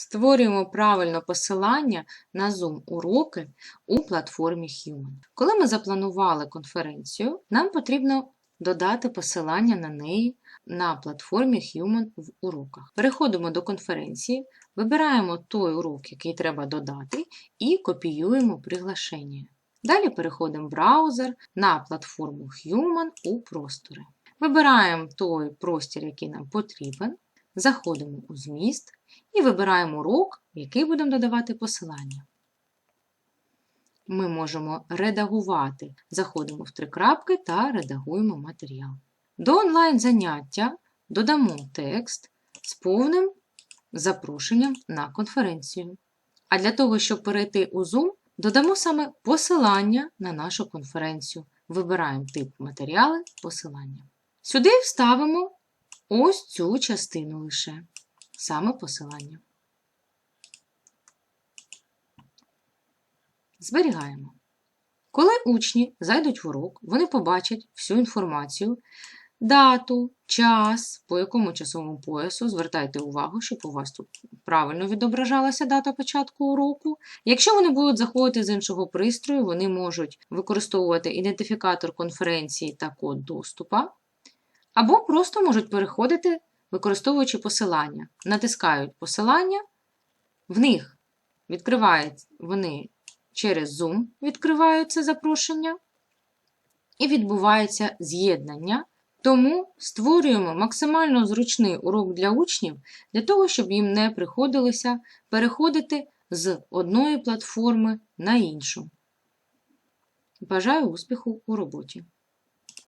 Створюємо правильно посилання на Zoom уроки у платформі Human. Коли ми запланували конференцію, нам потрібно додати посилання на неї на платформі Human в уроках. Переходимо до конференції, вибираємо той урок, який треба додати, і копіюємо приглашення. Далі переходимо в браузер на платформу Human у простори. Вибираємо той простір, який нам потрібен, заходимо у зміст і вибираємо урок, в який будемо додавати посилання. Ми можемо редагувати. Заходимо в три крапки та редагуємо матеріал. До онлайн-заняття додамо текст з повним запрошенням на конференцію. А для того, щоб перейти у Zoom, додамо саме посилання на нашу конференцію. Вибираємо тип матеріали посилання. Сюди вставимо ось цю частину лише, саме посилання. Зберігаємо. Коли учні зайдуть в урок, вони побачать всю інформацію, дату, час, по якому часовому поясу. Звертайте увагу, щоб у вас тут правильно відображалася дата початку уроку. Якщо вони будуть заходити з іншого пристрою, вони можуть використовувати ідентифікатор конференції та код доступу, або просто можуть переходити, використовуючи посилання. Натискають посилання, в них відкривають вони через Zoom відкриваються запрошення і відбувається з'єднання. Тому створюємо максимально зручний урок для учнів, для того, щоб їм не приходилося переходити з одної платформи на іншу. Бажаю успіху у роботі!